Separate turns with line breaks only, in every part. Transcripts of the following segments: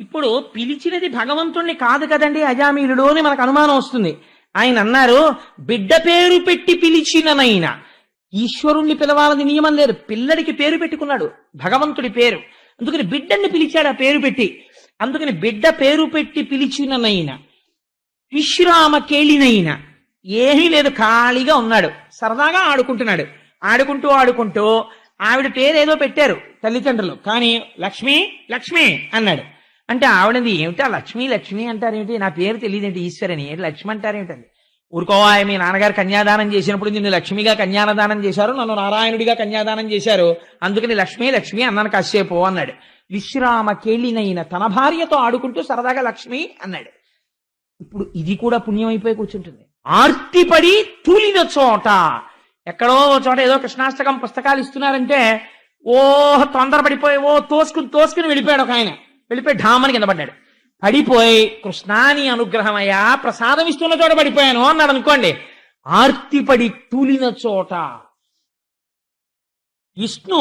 ఇప్పుడు పిలిచినది భగవంతుణ్ణి కాదు కదండి అజామీలుడు అని మనకు అనుమానం వస్తుంది. ఆయన అన్నారు బిడ్డ పేరు పెట్టి పిలిచిననైనా. ఈశ్వరుణ్ణి పిలవాలని నియమం లేదు. పిల్లడికి పేరు పెట్టుకున్నాడు భగవంతుడి పేరు. అందుకని బిడ్డని పిలిచాడు ఆ పేరు పెట్టి. అందుకని బిడ్డ పేరు పెట్టి పిలిచిననైనా. విశ్రామ కేళినైనా. ఏమీ లేదు ఖాళీగా ఉన్నాడు. సరదాగా ఆడుకుంటున్నాడు. ఆడుకుంటూ ఆడుకుంటూ ఆవిడ పేరు ఏదో పెట్టారు తల్లిదండ్రులు. కానీ లక్ష్మి లక్ష్మి అన్నాడు. అంటే ఆవిడది ఏమిటా? లక్ష్మి లక్ష్మి అంటారేమిటి? నా పేరు తెలియదేంటి? ఈశ్వరని. ఏంటి లక్ష్మి అంటారేమిటండి? ఊరుకోవా మీ నాన్నగారు కన్యాదానం చేసినప్పుడు నిన్ను లక్ష్మిగా కన్యాదానం చేశారు నన్ను నారాయణుడిగా కన్యాదానం చేశారు. అందుకని లక్ష్మి లక్ష్మి అన్నాను కాసేపు అన్నాడు. విశ్రామ కేళినైన తన భార్యతో ఆడుకుంటూ సరదాగా లక్ష్మి అన్నాడు. ఇప్పుడు ఇది కూడా పుణ్యం అయిపోయి కూర్చుంటుంది ఆర్తిపడి తూలిన చోట ఎక్కడో ఓ చోట ఏదో కృష్ణాష్టకం పుస్తకాలు ఇస్తున్నారంటే ఓ తొందరపడిపోయి ఓ తోసుకుని తోసుకుని వెళ్ళిపోయాడు ఒక ఆయన. వెళ్ళిపోయి ఢామని కింద పడ్డాడు. పడిపోయి కృష్ణాని అనుగ్రహమయ్యా ప్రసాదం ఇస్తున్న చోట పడిపోయాను అన్నాడు అనుకోండి. ఆర్తిపడి తూలిన చోట విష్ణు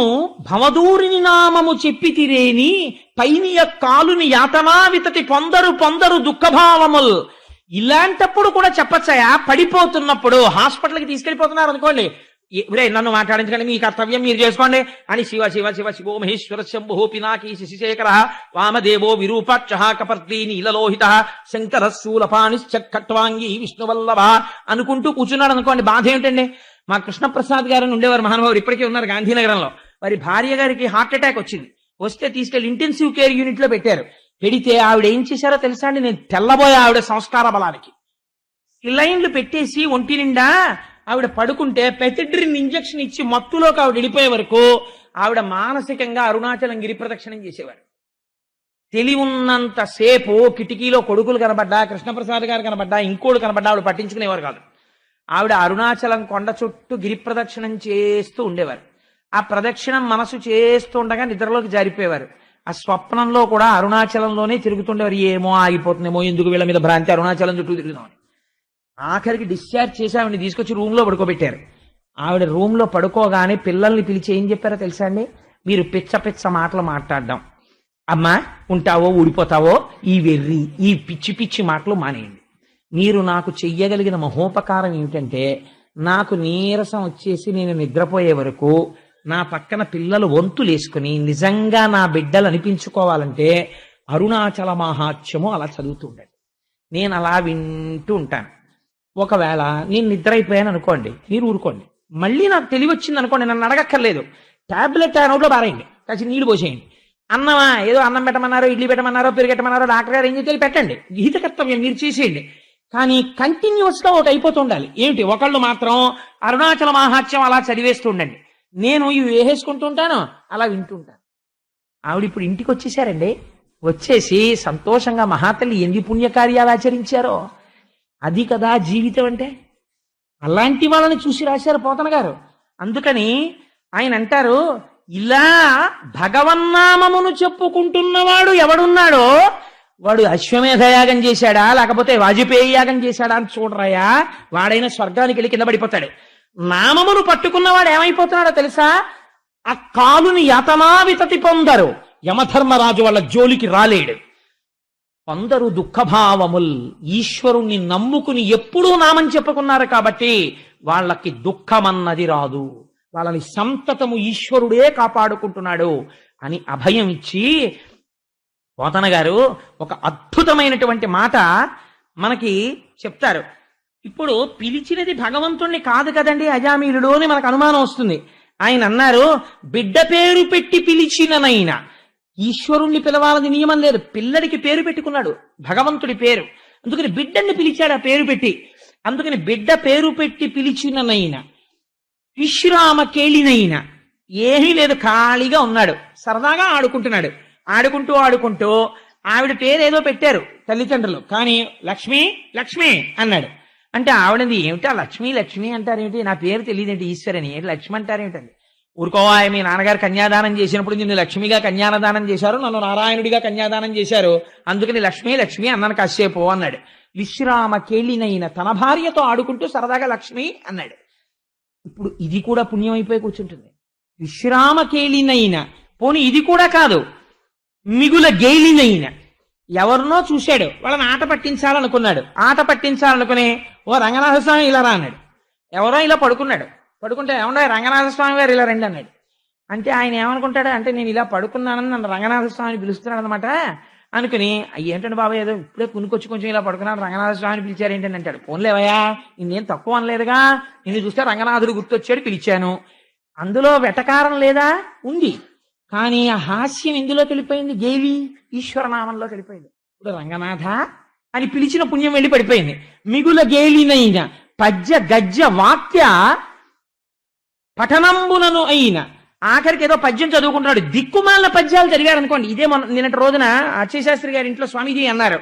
భవదూరిని నామము చెప్పి తిరేని పైనియ కాలుని యాతనా వితతి పొందరు పొందరు దుఃఖభావముల్. ఇలాంటప్పుడు కూడా చెప్పచ్చయా పడిపోతున్నప్పుడు హాస్పిటల్కి తీసుకెళ్ళిపోతున్నారు అనుకోండి. ఇప్పుడే నన్ను మాట్లాడించకండి మీ కర్తవ్యం మీరు చేసుకోండి అని శివ శివ శివ శివో మహేశ్వర శంభో పినాకీ శశిశేఖర వామదేవో విరూపాక్ష కపర్తి నీలలోహిత శంకర శూలపాణిశ్చట్వాంగి విష్ణువల్లభ అనుకుంటూ కూర్చున్నాడు అనుకోండి బాధ ఏమిటండి మా కృష్ణప్రసాద్ గారు ఉండేవారు మహానుభావులు ఇప్పటికే ఉన్నారు గాంధీనగరంలో. వారి భార్య గారికి హార్ట్ అటాక్ వచ్చింది. వస్తే తీసుకెళ్ళి ఇంటెన్సివ్ కేర్ యూనిట్లో పెట్టారు. పెడితే ఆవిడ ఏం చేశారో తెలుసా అండి? నేను తెల్లబోయే ఆవిడ సంస్కార బలానికి లైన్లు పెట్టేసి ఒంటి నిండా ఆవిడ పడుకుంటే పెథిడ్రిన్ ఇంజెక్షన్ ఇచ్చి మత్తులోకి ఆవిడ వెళ్ళిపోయే వరకు ఆవిడ మానసికంగా అరుణాచలం గిరి ప్రదక్షిణం చేసేవారు. తెలివున్నంత సేపు కిటికీలో కొడుకులు కనబడ్డా కృష్ణప్రసాద్ గారు కనబడ్డా ఇంకోడు కనబడ్డా ఆవిడ పట్టించుకునేవారు కాదు. ఆవిడ అరుణాచలం కొండ చుట్టూ గిరి ప్రదక్షిణం చేస్తూ ఉండేవారు. ఆ ప్రదక్షిణం మనసు చేస్తూ ఉండగా నిద్రలోకి జారిపోయేవారు. ఆ స్వప్నంలో కూడా అరుణాచలంలోనే తిరుగుతుండేవారు. ఏమో ఆగిపోతుందేమో ఎందుకు వీళ్ళ మీద భ్రాంతి? అరుణాచలం చుట్టూ తిరుగుదామని. ఆఖరికి డిశ్చార్జ్ చేసి ఆవిడని తీసుకొచ్చి రూమ్లో పడుకోబెట్టారు. ఆవిడ రూమ్లో పడుకోగానే పిల్లల్ని పిలిచి ఏం చెప్పారో తెలుసా అండి? మీరు పిచ్చ పిచ్చ మాటలు మాట్లాడడం. అమ్మా ఉంటావో ఊడిపోతావో? ఈ వెర్రి ఈ పిచ్చి పిచ్చి మాటలు మానేయండి. మీరు నాకు చెయ్యగలిగిన మహోపకారం ఏమిటంటే నాకు నీరసం వచ్చేసి నేను నిద్రపోయే వరకు నా పక్కన పిల్లలు వంతులేసుకుని నిజంగా నా బిడ్డలు అనిపించుకోవాలంటే అరుణాచల మహాత్యము అలా చదువుతూ ఉండండి. నేను అలా వింటూ ఉంటాను. ఒకవేళ నేను నిద్ర అయిపోయాను అనుకోండి మీరు ఊరుకోండి. మళ్ళీ నాకు తెలివి వచ్చింది అనుకోండి నన్ను అడగక్కర్లేదు. ట్యాబ్లెట్ ఆ నోట్లో పారేయండి. కాసి నీళ్ళు పోసేయండి. అన్నమా ఏదో అన్నం పెట్టమన్నారో ఇడ్లీ పెట్టమన్నారో పెరిగెట్టమన్నారో డాక్టర్ గారు ఏం చేయాలి పెట్టండి. గీత కర్తవ్యం మీరు చేసేయండి. కానీ కంటిన్యూస్గా ఒకటి అయిపోతూ ఉండాలి. ఏమిటి? ఒకళ్ళు మాత్రం అరుణాచల మహాత్యం అలా చదివేస్తూ ఉండండి. నేను ఇవి వేసేసుకుంటూ ఉంటాను అలా వింటుంటాను ఆవిడ ఇప్పుడు ఇంటికి వచ్చేసారండి. వచ్చేసి సంతోషంగా మహాతల్లి ఎన్ని పుణ్యకార్యాలు ఆచరించారో. అది కదా జీవితం అంటే? అలాంటి వాళ్ళని చూసి రాశారు పోతన గారు. అందుకని ఆయన అంటారు ఇలా భగవన్నామమును చెప్పుకుంటున్నవాడు ఎవడున్నాడో వాడు అశ్వమేధ యాగం చేశాడా లేకపోతే వాజపేయి యాగం చేశాడా అని చూడరాయా? వాడైనా స్వర్గానికి వెళ్ళి కింద పడిపోతాడు. నామమును పట్టుకున్నవాడు ఏమైపోతున్నాడో తెలుసా? ఆ కాలుని యతనా వితతి పొందరు. యమధర్మరాజు వాళ్ళ జోలికి రాలేడు. కొందరు దుఃఖభావముల్ ఈశ్వరుణ్ణి నమ్ముకుని ఎప్పుడూ నామని చెప్పుకున్నారు కాబట్టి వాళ్ళకి దుఃఖమన్నది రాదు. వాళ్ళని సంతతము ఈశ్వరుడే కాపాడుకుంటున్నాడు అని అభయం ఇచ్చి పోతన గారు ఒక అద్భుతమైనటువంటి మాట మనకి చెప్తారు. ఇప్పుడు పిలిచినది భగవంతుణ్ణి కాదు కదండి అజామీలుడు అని మనకు అనుమానం వస్తుంది. ఆయన అన్నారు బిడ్డ పేరు పెట్టి పిలిచిననైనా ఈశ్వరుణ్ణి పిలవాలని నియమం లేదు. పిల్లడికి పేరు పెట్టుకున్నాడు. భగవంతుడి పేరు. అందుకని బిడ్డని పిలిచాడు ఆ పేరు పెట్టి. అందుకని బిడ్డ పేరు పెట్టి పిలిచిననైనా విశ్రామ కేళినైనా ఏమీ లేదు. ఖాళీగా ఉన్నాడు. సరదాగా ఆడుకుంటున్నాడు. ఆడుకుంటూ ఆడుకుంటూ ఆవిడ పేరు ఏదో పెట్టారు తల్లిదండ్రులు. కానీ లక్ష్మి లక్ష్మి అన్నాడు. అంటే ఆవిడది ఏమిటా? లక్ష్మి లక్ష్మి అంటారేమిటి? నా పేరు తెలియదేంటి? ఈశ్వరని. లక్ష్మి అంటారేమిటండి? ఊరుకోవా మీ నాన్నగారు కన్యాదానం చేసినప్పుడు నిన్ను లక్ష్మిగా కన్యాదానం చేశారు నన్ను నారాయణుడిగా కన్యాదానం చేశారు. అందుకని లక్ష్మి లక్ష్మి అన్నాను కాసేపు అన్నాడు. విశ్రామ కేళినైన తన భార్యతో ఆడుకుంటూ సరదాగా లక్ష్మి అన్నాడు. ఇప్పుడు ఇది కూడా పుణ్యం అయిపోయి కూర్చుంటుంది. విశ్రామ కేళినైన పోని ఇది కూడా కాదు మిగుల గేలినైన ఎవరినో చూశాడు. వాళ్ళని ఆట పట్టించాలనుకున్నాడు. ఆట పట్టించాలనుకునే ఓ రంగనాథ స్వామి ఇలా రా అన్నాడు ఎవరో ఇలా పడుకున్నాడు. పడుకుంటే ఏమన్నా రంగనాథ స్వామి గారు ఇలా రండి అన్నాడు. అంటే ఆయన ఏమనుకుంటాడు? అంటే నేను ఇలా పడుకున్నానని నన్ను రంగనాథ స్వామిని పిలుస్తున్నాడు అనమాట అనుకుని ఏంటంటే బాబా ఏదో ఇప్పుడే కునుకొచ్చి కొంచెం ఇలా పడుకున్నాను రంగనాథ స్వామిని పిలిచారు ఏంటని అంటాడు. పోన్లేవయ్యా నేను తక్కువ అనలేదుగా నిన్ను చూస్తే రంగనాథుడు గుర్తొచ్చాడు పిలిచాను. అందులో వెటకారం లేదా? ఉంది. కానీ ఆ హాస్యం ఎందులో వెళ్ళిపోయింది? గేలి ఈశ్వరనామంలో వెళ్ళిపోయింది. ఇప్పుడు రంగనాథ అని పిలిచిన పుణ్యం వెళ్ళి పడిపోయింది. మిగుల గేలినైన పద్య గజ్జ వాక్య పఠనంబులను అయిన. ఆఖరికి ఏదో పద్యం చదువుకుంటున్నాడు. దిక్కుమాల పద్యాలు చదివాడు అనుకోండి. ఇదే మన నిన్నటి రోజున అక్షయశాస్త్రి గారి ఇంట్లో స్వామీజీ అన్నారు.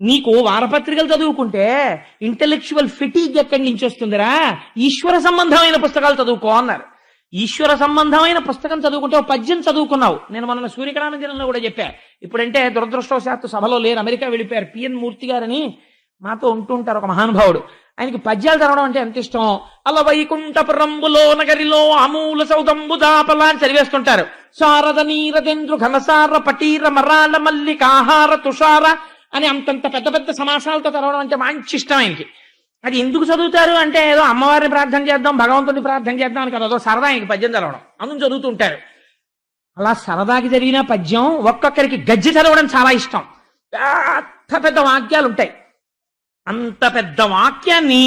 నీకు వారపత్రికలు చదువుకుంటే ఇంటలెక్చువల్ ఫిటీగ్ ఎక్కడి నుంచి వస్తుందిరా? ఈశ్వర సంబంధమైన పుస్తకాలు చదువుకో అన్నారు. ఈశ్వర సంబంధమైన పుస్తకం చదువుకుంటే ఒక పద్యం చదువుకున్నావు. నేను మొన్న సూర్యకళానందనంలో కూడా చెప్పా. ఇప్పుడంటే దురదృష్టవశాత్తు సభలో లేరు అమెరికా వెళ్ళిపోయారు. పిఎన్ మూర్తి గారని మాతో ఉంటుంటారు ఒక మహానుభావుడు. ఆయనకి పద్యాలు చదవడం అంటే ఎంత ఇష్టం? అలా వైకుంఠపురంబులో నగరిలో అమూల సౌదంబు దాపల అని చదివేస్తుంటారు. శారద నీరదెంద్రు ఘనసార పటీర మరాల మల్లికాహార తుషార అని అంతంత పెద్ద పెద్ద సమాసాలతో చదవడం అంటే మంచి ఇష్టం ఆయనకి. అది ఎందుకు చదువుతారు అంటే ఏదో అమ్మవారిని ప్రార్థన చేద్దాం భగవంతుని ప్రార్థన చేద్దాం అని కదా అదో సరదా ఆయనకి పద్యం చదవడం. అందుకు చదువుతుంటారు. అలా సరదాకి జరిగిన పద్యం ఒక్కొక్కరికి గజ్జె చదవడం చాలా ఇష్టం. పెద్ద పెద్ద వాక్యాలు ఉంటాయి అంత పెద్ద వాక్యాన్ని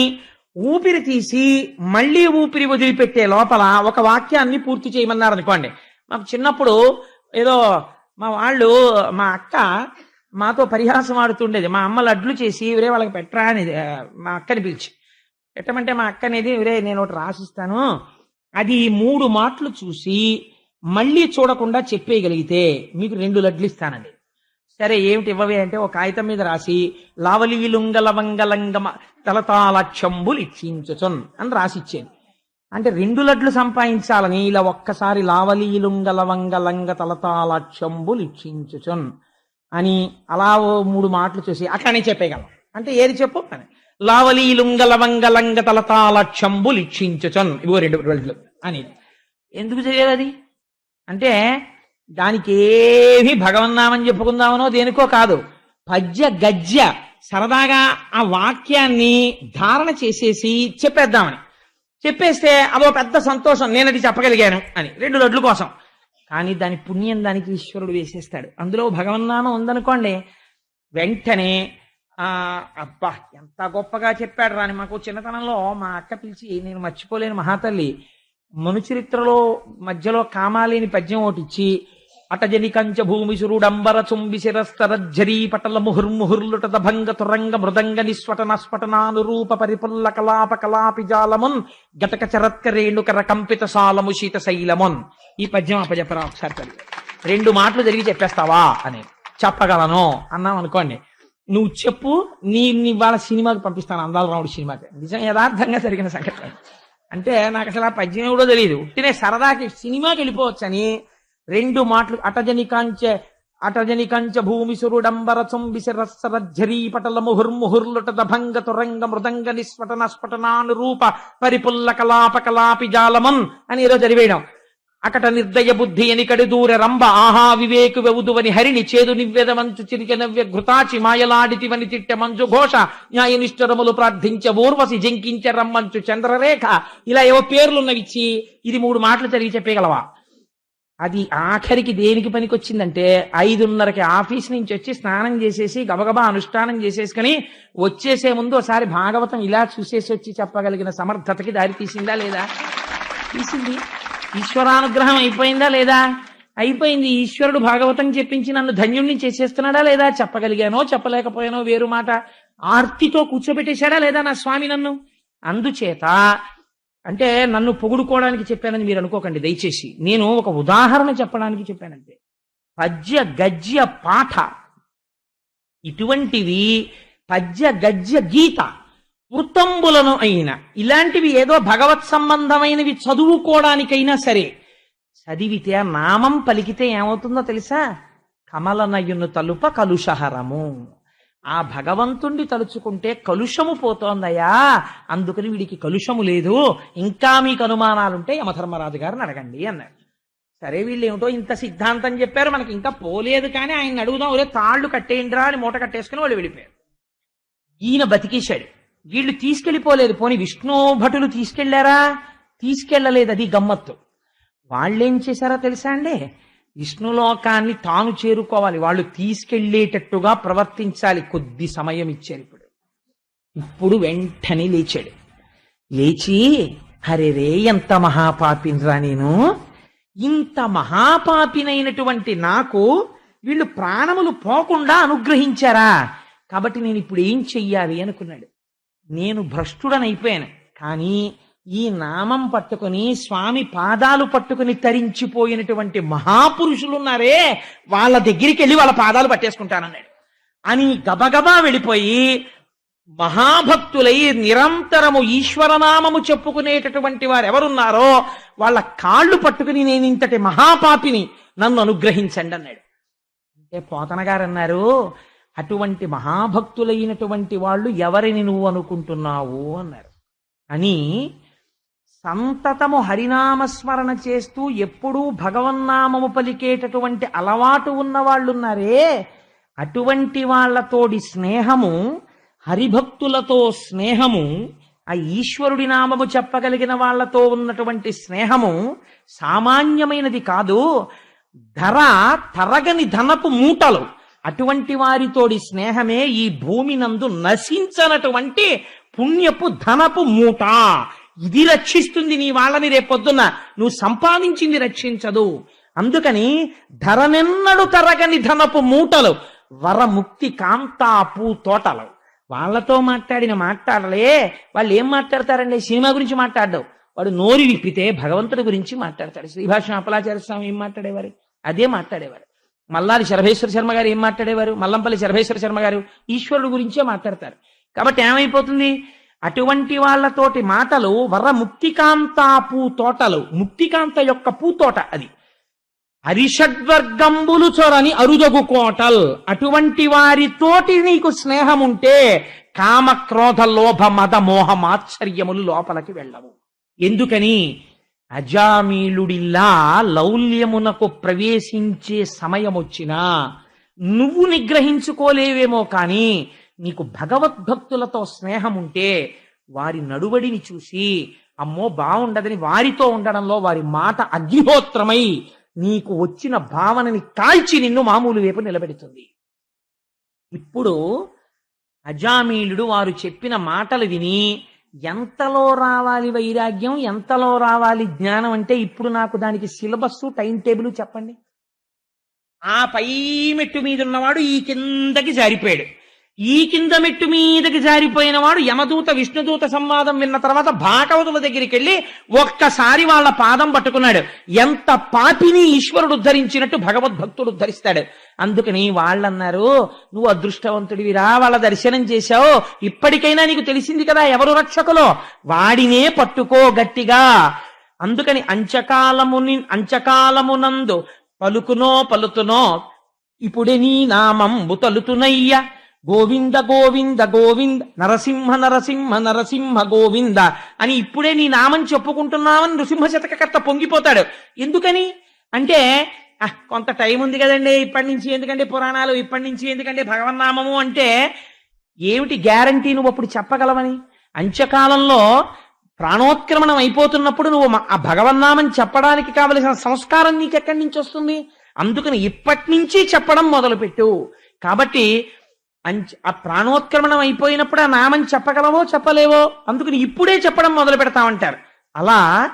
ఊపిరి తీసి మళ్ళీ ఊపిరి వదిలిపెట్టే లోపల ఒక వాక్యాన్ని పూర్తి చేయమన్నారు అనుకోండి. మాకు చిన్నప్పుడు ఏదో మా వాళ్ళు మా అక్క మాతో పరిహాసం ఆడుతుండేది. మా అమ్మ లడ్లు చేసి ఇవరే వాళ్ళకి పెట్టరా అనేది మా అక్కని పిలిచి. పెట్టమంటే మా అక్క అనేది ఇవరే నేను ఒకటి రాసిస్తాను. అది మూడు మాటలు చూసి మళ్ళీ చూడకుండా చెప్పేయగలిగితే మీకు రెండు లడ్లు ఇస్తానండి సరే ఏమిటి ఇవ్వవే అంటే ఒక కాగితం మీద రాసి లావలీలుంగల తలతాలక్షంబులు ఇచ్చించుచున్ అని రాసిచ్చాను. అంటే రెండు లడ్లు సంపాదించాలని ఇలా ఒక్కసారి లావలీలుంగలవంగలంగ తలతాలక్షంబులు ఇచ్చించుచున్ అని అలా ఓ మూడు మాటలు చూసి అట్లానే చెప్పేయగలం. అంటే ఏది చెప్పు? అని లావలీలుంగలవంగలంగ తలతాలక్షంబులు ఇచ్చించుచున్. ఇవో రెండు లడ్లు. అని. ఎందుకు చేయాలి అది? అంటే దానికి ఏమి భగవన్నామని చెప్పుకుందామనో దేనికో కాదు. పద్య గద్య సరదాగా ఆ వాక్యాన్ని ధారణ చేసేసి చెప్పేద్దామని. చెప్పేస్తే అదో పెద్ద సంతోషం నేను అది చెప్పగలిగాను అని. రెండు లడ్ల కోసం. కానీ దాని పుణ్యం దానికి ఈశ్వరుడు వేసేస్తాడు. అందులో భగవన్నామం ఉందనుకోండి వెంటనే అబ్బా ఎంత గొప్పగా చెప్పాడు రాని మాకు చిన్నతనంలో మా అక్క పిలిచి నేను మర్చిపోలేని మహాతల్లి మనుచరిత్రలో మధ్యలో కామాలేని పద్యం ఒకటి ఇచ్చి అటజని కంచ భూమి సురుడంబర చుంబి శిరస్తరజ్జరీ పటల ముహుర్ముహుర్లుట భంగ తురంగ మృదంగ నిస్ఫటన స్ఫటనానురూప పరిపుల్ల కలాప కలాపి జాలమున్ గటక చరత్క రేణుకర కంపిత సాలము శీత శైలమున్. ఈ పద్యం అప్పచెప్పరా ఒకసారి చదివి. రెండు మాటలు జరిగి చెప్పేస్తావా అని. చెప్పగలను. అన్నాం అనుకోండి. నువ్వు చెప్పు నీ వాళ్ళ సినిమాకి పంపిస్తాను అందాల రాముడు సినిమాకి. నిజం యథార్థంగా జరిగిన సంఘటన. అంటే నాకు అసలు ఆ పద్యం కూడా తెలియదు. ఉట్టినే సరదాకి సినిమాకి వెళ్ళిపోవచ్చని రెండు మాటలు అటజని కాంచె అటజని కంచ భూమి సురుడంబర చొంబిసి రస్సరజ్జరీ పటల ముహుర్ముహుర్లుట దభంగ తురంగ మృదంగ నిస్ఫటన స్ఫటనానురూప పరిపుల్ల కలాప కలాపి జాలమన్ అని ఏదో చదివేయడం. అకట నిర్దయ బుద్ధి ఎనికడి దూర రంభ ఆహా వివేకు వెవుదువని హరిని చేదు నివ్వెద మంచు చిరిక నవ్య ఘృతాచి మాయలాడితివని తిట్టె మంచు ఘోష న్యాయనిష్ఠరములు ప్రార్థించ ఊర్వశి జంకించ రమ్మంచు చంద్రరేఖ. ఇలా ఏవో పేర్లున్నవిచ్చి ఇది మూడు మాటలు చదివి చెప్పగలవా? అది ఆఖరికి దేనికి పనికొచ్చిందంటే ఐదున్నరకి ఆఫీస్ నుంచి వచ్చి స్నానం చేసేసి గబగబా అనుష్ఠానం చేసేసుకుని వచ్చేసే ముందు ఒకసారి భాగవతం ఇలా చూసేసి వచ్చి చెప్పగలిగిన సమర్థతకి దారి తీసిందా లేదా? తీసింది. ఈశ్వరానుగ్రహం అయిపోయిందా లేదా? అయిపోయింది. ఈశ్వరుడు భాగవతం చెప్పించి నన్ను ధన్యుణ్ణి చేసేస్తున్నాడా లేదా? చెప్పగలిగానో చెప్పలేకపోయానో వేరు మాట. ఆర్తితో కూర్చోబెట్టేశాడా లేదా నా స్వామి నన్ను? అందుచేత అంటే నన్ను పొగుడుకోవడానికి చెప్పానని మీరు అనుకోకండి దయచేసి. నేను ఒక ఉదాహరణ చెప్పడానికి చెప్పానంటే పద్య గద్య పాఠ. ఇటువంటివి పద్య గద్య గీత. వృత్తంబులను అయిన ఇలాంటివి ఏదో భగవత్ సంబంధమైనవి చదువుకోవడానికైనా సరే చదివితే నామం పలికితే ఏమవుతుందో తెలుసా? కమలనయును తలుప కలుషహరము. ఆ భగవంతుణ్ణి తలుచుకుంటే కలుషము పోతోందయ్యా. అందుకని వీడికి కలుషము లేదు. ఇంకా మీకు అనుమానాలుంటే యమధర్మరాజు గారిని అడగండి అన్నాడు. సరే వీళ్ళు ఏమిటో ఇంత సిద్ధాంతం చెప్పారు. మనకి ఇంకా పోలేదు కానీ ఆయన అడుగుదాం. ఒరే తాళ్ళు కట్టేయండిరా అని మూట కట్టేసుకుని వాళ్ళు వెళ్ళిపోయారు. ఈయన బతికేశాడు. వీళ్ళు తీసుకెళ్ళిపోలేదు. పోని విష్ణు భటులు తీసుకెళ్ళారా? తీసుకెళ్ళలేదు అది గమ్మత్తు. వాళ్ళేం చేశారో తెలుసా అండి? విష్ణులోకాన్ని తాను చేరుకోవాలి. వాళ్ళు తీసుకెళ్ళేటట్టుగా ప్రవర్తించాలి. కొద్ది సమయం ఇచ్చారు ఇప్పుడు. ఇప్పుడు వెంటనే లేచాడు. లేచి హరే రే ఎంత మహాపాపిన్రా నేను. ఇంత మహాపాపినైనటువంటి నాకు వీళ్ళు ప్రాణములు పోకుండా అనుగ్రహించారా? కాబట్టి నేను ఇప్పుడు ఏం చెయ్యాలి? అనుకున్నాడు. నేను భ్రష్టుడనైపోయాను. కానీ ఈ నామం పట్టుకుని స్వామి పాదాలు పట్టుకుని తరించిపోయినటువంటి మహాపురుషులున్నారే. వాళ్ళ దగ్గరికి వెళ్ళి వాళ్ళ పాదాలు పట్టేసుకుంటానన్నాడు. అని గబగబా వెళ్ళిపోయి మహాభక్తులై నిరంతరము ఈశ్వరనామము చెప్పుకునేటటువంటి వారు ఎవరున్నారో వాళ్ళ కాళ్ళు పట్టుకుని నేను ఇంతటి మహాపాపిని నన్ను అనుగ్రహించండి అన్నాడు. అంటే పోతన గారు అన్నారు అటువంటి మహాభక్తులైనటువంటి వాళ్ళు ఎవరిని నువ్వు అనుకుంటున్నావు? అన్నారు. అని సంతతము హరినామస్మరణ చేస్తూ ఎప్పుడూ భగవన్నామము పలికేటటువంటి అలవాటు ఉన్న వాళ్ళున్నారే అటువంటి వాళ్ళతోడి స్నేహము హరిభక్తులతో స్నేహము ఆ ఈశ్వరుడి నామము చెప్పగలిగిన వాళ్ళతో ఉన్నటువంటి స్నేహము సామాన్యమైనది కాదు. ధర తరగని ధనపు మూటలు. అటువంటి వారితోడి స్నేహమే ఈ భూమి నందు నశించనటువంటి పుణ్యపు ధనపు మూట. ఇది రక్షిస్తుంది నీ వాళ్ళని రేపొద్దున్న నువ్వు సంపాదించింది రక్షించదు. అందుకని ధరనెన్నడు తరగని ధనపు మూటలు వరముక్తి కాంతాపు తోటలు. వాళ్ళతో మాట్లాడిన మాట్లాడలే. వాళ్ళు ఏం మాట్లాడతారండి? సినిమా గురించి మాట్లాడడం. వాడు నోరు విప్పితే భగవంతుడి గురించి మాట్లాడతాడు. శ్రీభాష అప్పలాచార్య స్వామి ఏం మాట్లాడేవారు? అదే మాట్లాడేవారు. మల్లారి శరభేశ్వర శర్మ గారు ఏం మాట్లాడేవారు? మల్లంపల్లి శరభేశ్వర శర్మ గారు ఈశ్వరుడు గురించే మాట్లాడతారు. కాబట్టి ఏమైపోతుంది? అటువంటి వాళ్ళతోటి మాటలు వర ముక్తికాంతా పూతోటలు ముక్తికాంత యొక్క పూతోట అది. హరిషడ్వర్గంబులు చొరని అరుదగు కోటల్. అటువంటి వారితోటి నీకు స్నేహం ఉంటే కామ క్రోధ లోభ మద మోహ మాత్సర్యములు లోపలికి వెళ్ళవు. ఎందుకని? అజామీలుడిల్లా లౌల్యమునకు ప్రవేశించే సమయం వచ్చినా నువ్వు నిగ్రహించుకోలేవేమో కానీ నీకు భగవద్భక్తులతో స్నేహం ఉంటే వారి నడువడిని చూసి అమ్మో బాగుండదని వారితో ఉండడంలో వారి మాట అగ్నిహోత్రమై నీకు వచ్చిన భావనని కాల్చి నిన్ను మామూలు వైపు నిలబెడుతుంది. ఇప్పుడు అజామీలుడు వారు చెప్పిన మాటలు విని ఎంతలో రావాలి వైరాగ్యం? ఎంతలో రావాలి జ్ఞానం అంటే ఇప్పుడు నాకు దానికి సిలబస్ టైం టేబుల్ చెప్పండి. ఆ పై మెట్టు మీద ఉన్నవాడు ఈ కిందకి జారిపోయాడు. ఈ కింద మెట్టు మీదకి జారిపోయిన వాడు యమదూత విష్ణుదూత సంవాదం విన్న తర్వాత భాగవతుల దగ్గరికి వెళ్ళి ఒక్కసారి వాళ్ళ పాదం పట్టుకున్నాడు. ఎంత పాపిని ఈశ్వరుడు ఉద్ధరించినట్టు భగవద్భక్తుడు ఉద్ధరిస్తాడు. అందుకని వాళ్ళన్నారు నువ్వు అదృష్టవంతుడివిరా వాళ్ళ దర్శనం చేశావు. ఇప్పటికైనా నీకు తెలిసింది కదా ఎవరు రక్షకులో? వాడినే పట్టుకో గట్టిగా. అందుకని అంచకాలముని అంచకాలమునందు పలుకునో పలుతునో ఇప్పుడే నీ నామంబు తలుతునయ్య. గోవింద గోవింద గోవింద నరసింహ నరసింహ నరసింహ గోవింద. అని ఇప్పుడే నీ నామం చెప్పుకుంటున్నామని నృసింహ శతకర్త పొంగిపోతాడు. ఎందుకని? అంటే కొంత టైం ఉంది కదండి ఇప్పటి నుంచి. ఎందుకంటే పురాణాలు ఇప్పటి నుంచి. ఎందుకంటే భగవన్నామము అంటే ఏమిటి గ్యారంటీ నువ్వు అప్పుడు చెప్పగలవని? అంత్యకాలంలో ప్రాణోత్క్రమణం అయిపోతున్నప్పుడు నువ్వు ఆ భగవన్నామం చెప్పడానికి కావలసిన సంస్కారం నీకు ఎక్కడి నుంచి వస్తుంది? అందుకని ఇప్పటి నుంచి చెప్పడం మొదలుపెట్టు. కాబట్టి అంచ ఆ ప్రాణోత్క్రమణం అయిపోయినప్పుడు ఆ నామం చెప్పగలవో చెప్పలేవో అందుకని ఇప్పుడే చెప్పడం మొదలు పెడతామంటారు. అలా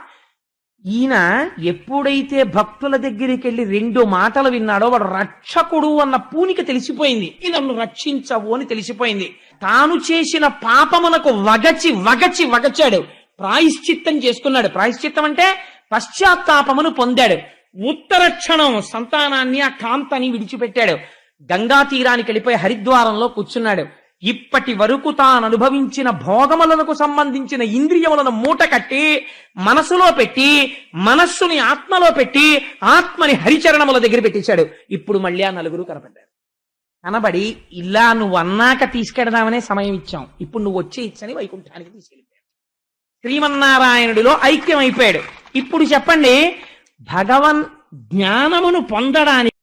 ఈయన ఎప్పుడైతే భక్తుల దగ్గరికి వెళ్ళి రెండు మాటలు విన్నాడో వాడు రక్షకుడు అన్న పూనిక తెలిసిపోయింది. ఈ నన్ను రక్షించవు అని తెలిసిపోయింది. తాను చేసిన పాపమునకు వగచి వగచి వగచాడు. ప్రాయశ్చిత్తం చేసుకున్నాడు. ప్రాయశ్చిత్తం అంటే పశ్చాత్తాపమును పొందాడు. ఉత్తర క్షణం సంతానాన్ని ఆ కాంతని విడిచిపెట్టాడు. గంగా తీరానికి వెళ్ళిపోయి హరిద్వారంలో కూర్చున్నాడు. ఇప్పటి వరకు తాను అనుభవించిన భోగములకు సంబంధించిన ఇంద్రియములను మూట కట్టి మనసులో పెట్టి మనస్సుని ఆత్మలో పెట్టి ఆత్మని హరిచరణముల దగ్గర పెట్టించాడు ఇప్పుడు మళ్ళీ ఆ నలుగురు కనపడ్డారు. కనబడి ఇలా నువ్వు అన్నాక తీసుకెడదామనే సమయం ఇచ్చాం. ఇప్పుడు నువ్వు వచ్చి ఇచ్చని వైకుంఠానికి తీసుకెళ్ళిపోయాడు. శ్రీమన్నారాయణుడిలో ఐక్యం అయిపోయాడు ఇప్పుడు చెప్పండి భగవన్ జ్ఞానమును పొందడానికి